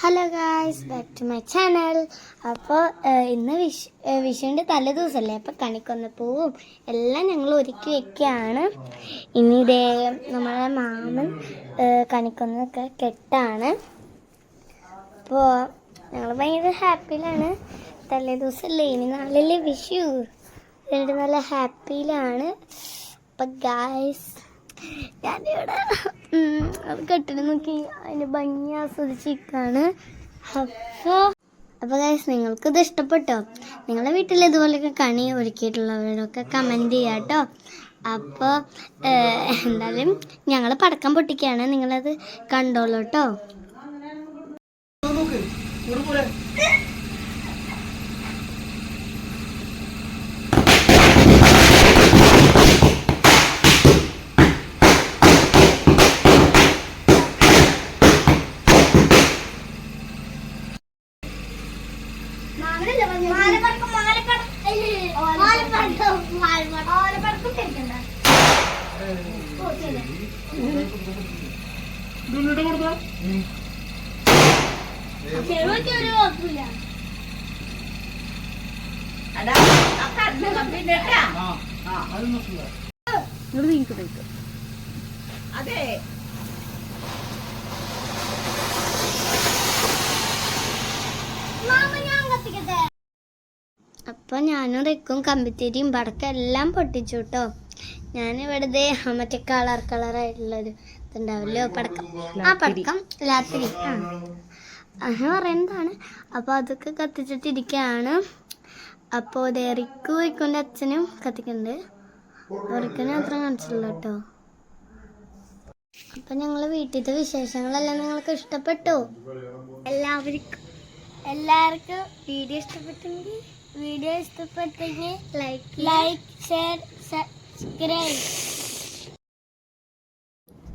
Hello guys back to my channel അപ്പോൾ ഇന്ന് wish വിഷുവിന്റെ തലേ ദിവസമല്ലേ അപ്പോൾ കണിക്കൊന്നപ്പൂവും എല്ലാം ഞങ്ങൾ ഒരുക്കി വെക്കുകയാണ് ഇനി ഇതേ നമ്മളെ മാമൻ കണിക്കൊന്നൊക്കെ കെട്ടാണ്. അപ്പോൾ ഞങ്ങൾ ഭയങ്കര ഹാപ്പിയിലാണ്. തലേ ദിവസമല്ലേ ഇനി നാളല്ലേ വിഷു? എന്നിട്ട് നല്ല ഹാപ്പിയിലാണ്. അപ്പം ഗായ്സ് ഞാനിവിടെ അത് കെട്ടിട്ട് നോക്കി അതിന്റെ ഭംഗി ആസ്വദിച്ചിരിക്കുകയാണ് അപ്പോൾ അപ്പോൾ ഗൈസ് നിങ്ങൾക്ക് ഇത് ഇഷ്ടപ്പെട്ടോ? നിങ്ങളുടെ വീട്ടിൽ ഇതുപോലെയൊക്കെ കണി ഒരുക്കിയിട്ടുള്ളവരൊക്കെ കമന്റ് ചെയ്യാം കേട്ടോ അപ്പോൾ എന്തായാലും ഞങ്ങൾ പടക്കം പൊട്ടിക്കുകയാണ്. നിങ്ങളത് കണ്ടോളൂ കേട്ടോ അതെ അപ്പം ഞാനും റിക്കും കമ്പിത്തിരിയും പടക്കം എല്ലാം പൊട്ടിച്ചു കേട്ടോ. ഞാൻ വെറുതെ മറ്റേ കളർ കളറായിട്ടുള്ളൊരു ഇതുണ്ടാവില്ലോ പടക്കം. ആ പടക്കം രാത്രി. ആ. അങ്ങനെ പറയുന്നതാണ് അപ്പോൾ അതൊക്കെ കത്തിച്ചിട്ടിരിക്കുകയാണ് അപ്പോൾ ഇത് റിക്കു റിക്കുന്റെ അച്ഛനും കത്തിക്കുന്നുണ്ട്. അവർക്കിനെ അത്ര കാണിച്ചില്ല കേട്ടോ. അപ്പം ഞങ്ങൾ വീട്ടിലത്തെ വിശേഷങ്ങളെല്ലാം നിങ്ങൾക്ക് ഇഷ്ടപ്പെട്ടോ? എല്ലാവർക്കും എല്ലാവർക്കും വീഡിയോ ഇഷ്ടപ്പെട്ടെങ്കിൽ വീഡിയോ ഇഷ്ടപ്പെട്ടെങ്കിൽ ലൈക്ക് ലൈക്ക് ഷെയർ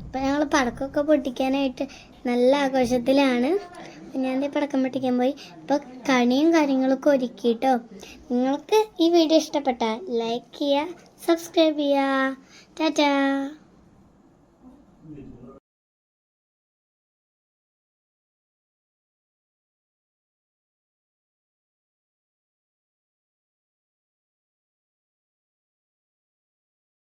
ഇപ്പം ഞങ്ങൾ പടക്കമൊക്കെ പൊട്ടിക്കാനായിട്ട് നല്ല ആഘോഷത്തിലാണ്. ഞാൻ പടക്കം പൊട്ടിക്കാൻ പോയി. ഇപ്പോൾ കണിയും കാര്യങ്ങളൊക്കെ ഒരുക്കിട്ടോ. നിങ്ങൾക്ക് ഈ വീഡിയോ ഇഷ്ടപ്പെട്ട ലൈക്ക് ചെയ്യുക സബ്സ്ക്രൈബ് ചെയ്യുക. ടാറ്റാ.